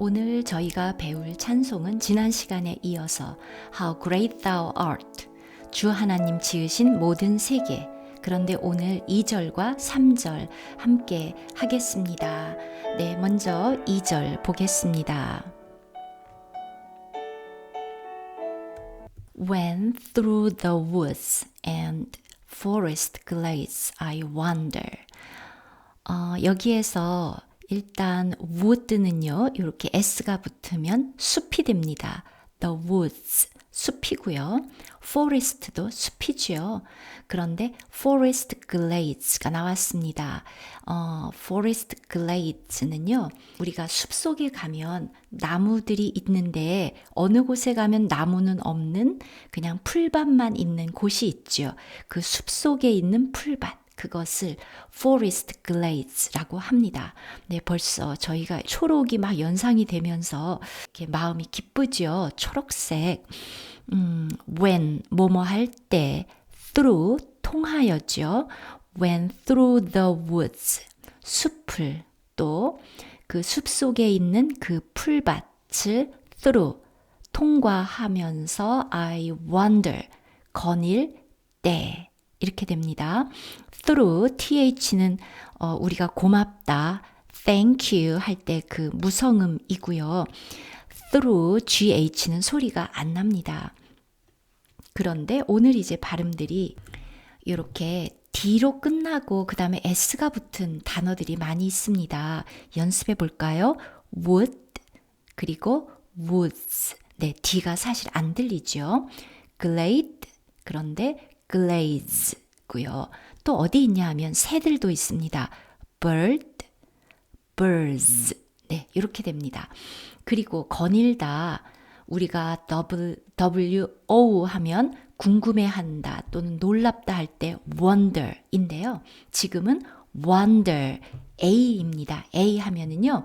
오늘 저희가 배울 찬송은 지난 시간에 이어서 How Great Thou Art 주 하나님 지으신 모든 세계 그런데 오늘 2절과 3절 함께 하겠습니다. 네, 먼저 2절 보겠습니다. When through the woods and forest glades I wander. 어, 여기에서 일단 wood는요, 이렇게 s가 붙으면 숲이 됩니다. The woods, 숲이고요. forest도 숲이지요. 그런데 forest glades가 나왔습니다. 어, forest glades는요, 우리가 숲 속에 가면 나무들이 있는데 어느 곳에 가면 나무는 없는 그냥 풀밭만 있는 곳이 있죠. 그숲 속에 있는 풀밭. 그것을 forest glades라고 합니다. 네, 벌써 저희가 초록이 막 연상이 되면서 이렇게 마음이 기쁘죠. 초록색. 음, when 뭐뭐 할 때, through 통하여죠. when through the woods 숲을 또 그 숲 속에 있는 그 풀밭을 through 통과하면서 I wander 거닐 때 이렇게 됩니다. through th는 어, 우리가 고맙다, thank you 할 때 그 무성음이고요. through gh는 소리가 안 납니다. 그런데 오늘 이제 발음들이 이렇게 D로 끝나고 그 다음에 S가 붙은 단어들이 많이 있습니다. 연습해 볼까요? would 그리고 woods 네, D가 사실 안 들리죠. glade 그런데 glaze고요. 또 어디 있냐 하면 새들도 있습니다. bird, birds. 네, 이렇게 됩니다. 그리고 거닐다. 우리가 W, W-O 하면 궁금해한다 또는 놀랍다 할 때 wonder인데요. 지금은 wonder, A입니다. A 하면은요,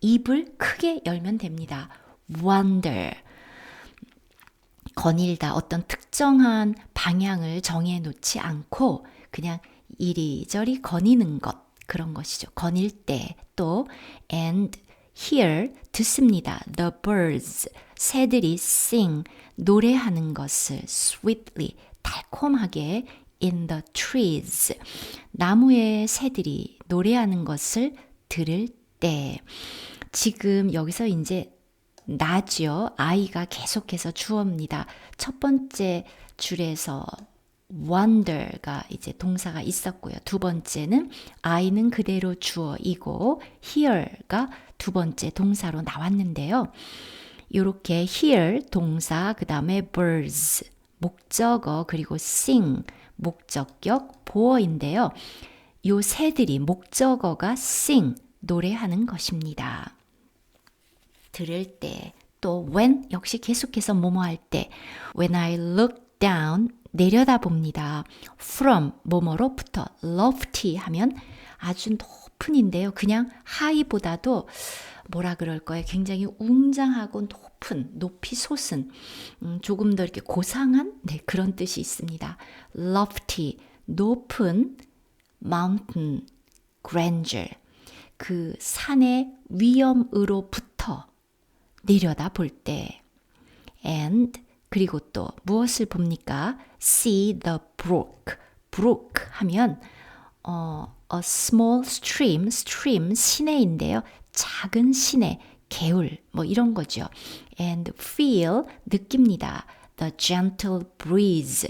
입을 크게 열면 됩니다. wonder. 거닐다 어떤 특정한 방향을 정해 놓지 않고 그냥 이리저리 거니는 것 그런 것이죠. 거닐 때 또 and hear 듣습니다. The birds 새들이 sing 노래하는 것을 sweetly 달콤하게 in the trees 나무의 새들이 노래하는 것을 들을 때 지금 여기서 이제 나죠. 아이가 계속해서 주어입니다. 첫 번째 줄에서 wonder가 이제 동사가 있었고요. 두 번째는 I는 그대로 주어이고 hear가 두 번째 동사로 나왔는데요. 이렇게 hear 동사 그 다음에 birds 목적어 그리고 sing 목적격 보어인데요. 요 새들이 목적어가 sing 노래하는 것입니다. 들을 때 또 when 역시 계속해서 뭐뭐 할 때 when I look down 내려다 봅니다. from 뭐뭐로부터 lofty 하면 아주 높은인데요. 그냥 high보다도 뭐라 그럴 거예요. 굉장히 웅장하고 높은, 높이 솟은, 음, 조금 더 이렇게 고상한 네, 그런 뜻이 있습니다. lofty 높은 mountain grandeur 그 산의 위엄으로부터 내려다 볼 때 and 그리고 또 무엇을 봅니까? see the brook. brook 하면 어, a small stream, stream 시내인데요. 작은 시내, 개울 뭐 이런 거죠. and feel 느낍니다. the gentle breeze,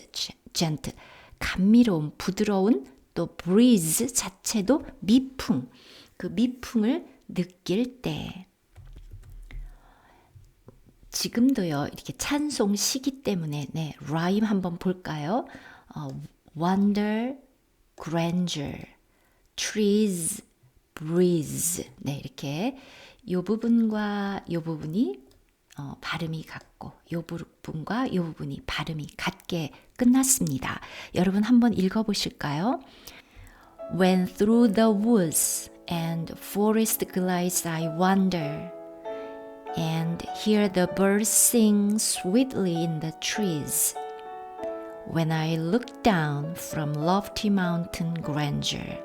gentle 감미로운 부드러운 또 breeze 자체도 미풍. 그 미풍을 느낄 때 지금도요, 이렇게 찬송 시기 때문에, 네, 라임 한번 볼까요? 어, wonder, grandeur, trees, breeze. 네, 이렇게 요 부분과 요 부분이 어, 발음이 같고 요 부분과 요 부분이 발음이 같게 끝났습니다. 여러분 한번 읽어 보실까요? When through the woods and forest glades I wander and hear the birds sing sweetly in the trees. When I look down from lofty mountain grandeur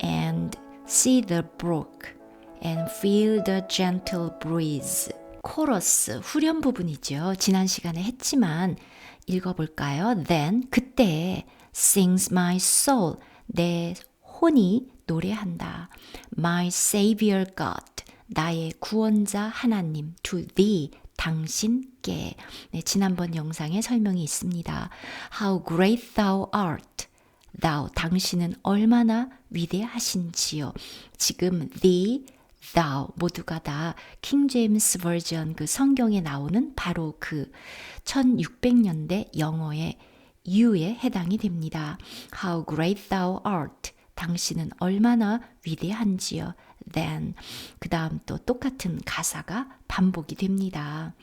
and see the brook and feel the gentle breeze. 코러스 후렴 부분이죠. 지난 시간에 했지만 읽어볼까요? Then 그때 sings my soul 내 혼이 노래한다. My Savior God 나의 구원자 하나님 to thee 당신께 네, 지난번 영상에 설명이 있습니다. How great thou art thou 당신은 얼마나 위대하신지요. 지금 the thou 모두가 다 킹제임스 버전 그 성경에 나오는 바로 그 1600년대 영어의 you에 해당이 됩니다. How great thou art. 당신은 얼마나 위대한지요. Then 그 다음 또 똑같은 가사가 반복이 됩니다.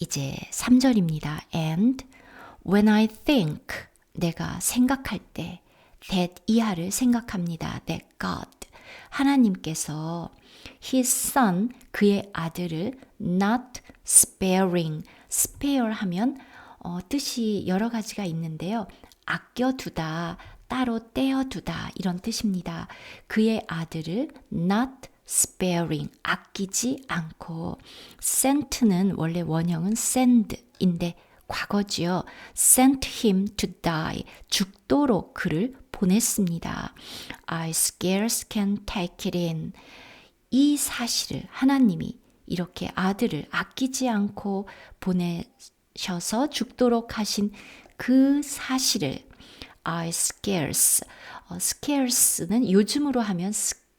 이제 3절입니다. And when I think 내가 생각할 때 that 이하를 생각합니다. that God 하나님께서 his son 그의 아들을 not sparing spare 하면 어, 뜻이 여러 가지가 있는데요. 아껴두다, 따로 떼어두다 이런 뜻입니다. 그의 아들을 not sparing 아끼지 않고 sent는 원래 원형은 send인데 과거지요. sent him to die 죽도록 그를 보냈습니다. I scarce can take it in. 이 사실을 하나님이 이렇게 아들을 아끼지 않고 보내셔서 죽도록 하신 그 사실을 I scarce, 어, scarce는 요즘으로 하면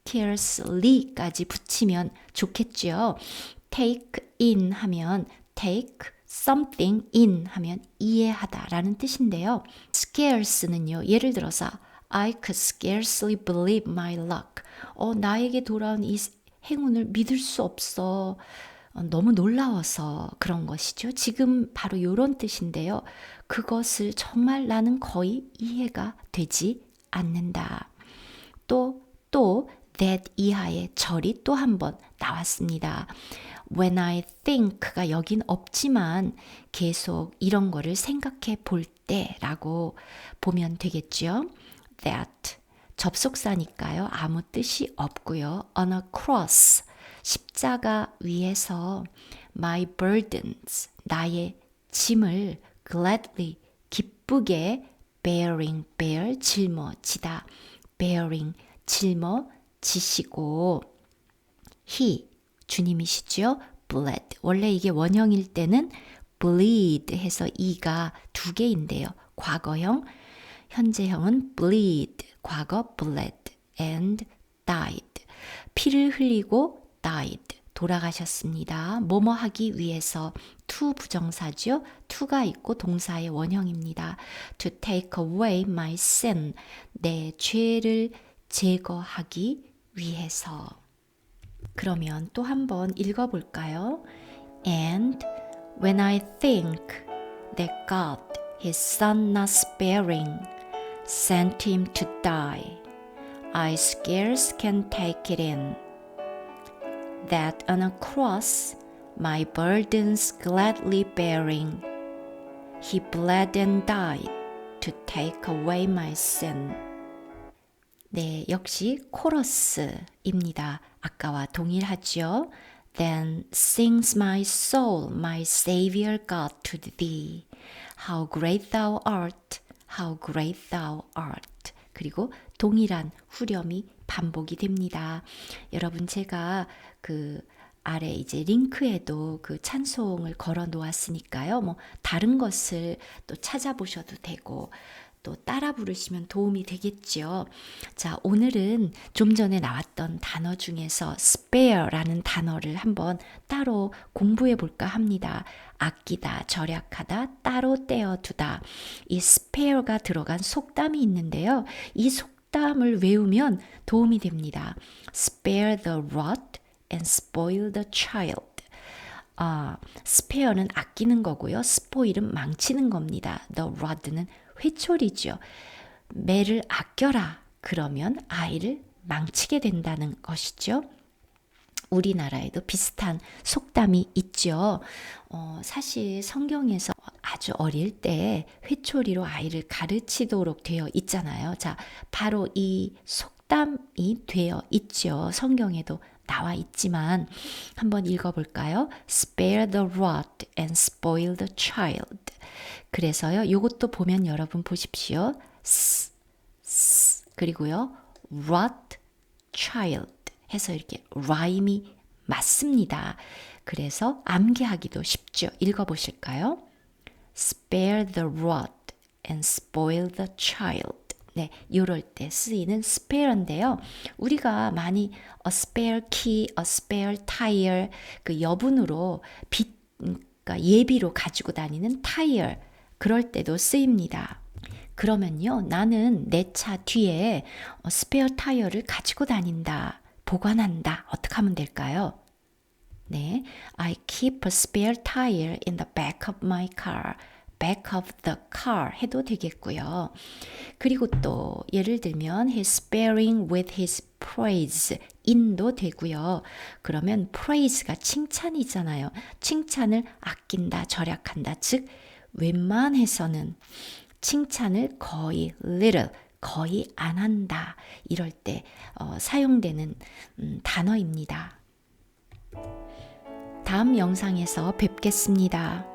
scarcely까지 붙이면 좋겠죠. take in 하면 take something in 하면 이해하다 라는 뜻인데요. scarce는요, 예를 들어서 I could scarcely believe my luck. 어, 나에게 돌아온 이 행운을 믿을 수 없어. 어, 너무 놀라워서 그런 것이죠. 지금 바로 이런 뜻인데요. 그것을 정말 나는 거의 이해가 되지 않는다. 또, 또, that 이하의 절이 또 한 번 나왔습니다. When I think가 여긴 없지만 계속 이런 거를 생각해 볼 때라고 보면 되겠죠. That 접속사니까요. 아무 뜻이 없고요. On a cross 십자가 위에서 my burdens 나의 짐을 gladly 기쁘게 bearing bear 짊어지다 bearing 짊어지시고 he 주님이시죠 bled 원래 이게 원형일 때는 bleed 해서 이가 두 개인데요 과거형 현재형은 bleed 과거 bled and died 피를 흘리고 died 돌아가셨습니다. 뭐뭐 하기 위해서 to 부정사죠. to가 있고 동사의 원형입니다. to take away my sin 내 죄를 제거하기 위해서 그러면 또 한번 읽어 볼까요? And when I think that God, His Son not sparing, sent Him to die, I scarce can take it in. That on a cross, my burdens gladly bearing, He bled and died to take away my sin. 네, 역시 코러스입니다. 아까와 동일하죠. Then sings my soul, my Savior God to thee. How great thou art, how great thou art. 그리고 동일한 후렴이 반복이 됩니다. 여러분 제가 그 아래 이제 링크에도 그 찬송을 걸어 놓았으니까요. 뭐 다른 것을 또 찾아보셔도 되고 또 따라 부르시면 도움이 되겠죠. 자, 오늘은 좀 전에 나왔던 단어 중에서 spare라는 단어를 한번 따로 공부해 볼까 합니다. 아끼다, 절약하다, 따로 떼어 두다. 이 spare가 들어간 속담이 있는데요. 이 속 담을 외우면 도움이 됩니다. spare the rod and spoil the child. 아, spare는 아끼는 거고요. spoil은 망치는 겁니다. the rod는 회초리죠. 매를 아껴라. 그러면 아이를 망치게 된다는 것이죠. 우리나라에도 비슷한 속담이 있죠. 어, 사실 성경에서 아주 어릴 때 회초리로 아이를 가르치도록 되어 있잖아요. 자, 바로 이 속, 잡담이 되어 있죠. 성경에도 나와 있지만 한번 읽어볼까요? Spare the rod and spoil the child. 그래서요, 요것도 보면 여러분 보십시오. S, S, 그리고요, rot, child 해서 이렇게 라임이 맞습니다. 그래서 암기하기도 쉽죠. 읽어보실까요? Spare the rod and spoil the child. 네, 요럴 때 쓰이는 spare인데요. 우리가 많이 a spare key, a spare tire 그 여분으로 비, 그러니까 예비로 가지고 다니는 tire 그럴 때도 쓰입니다. 그러면요, 나는 내 차 뒤에 스페어 타이어를 가지고 다닌다, 보관한다. 어떻게 하면 될까요? 네, I keep a spare tire in the back of my car. back of the car 해도 되겠고요. 그리고 또 예를 들면 he's sparing with his praise in도 되고요. 그러면 praise가 칭찬이잖아요. 칭찬을 아낀다, 절약한다. 즉 웬만해서는 칭찬을 거의 little 거의 안 한다. 이럴 때 어, 사용되는 음, 단어입니다. 다음 영상에서 뵙겠습니다.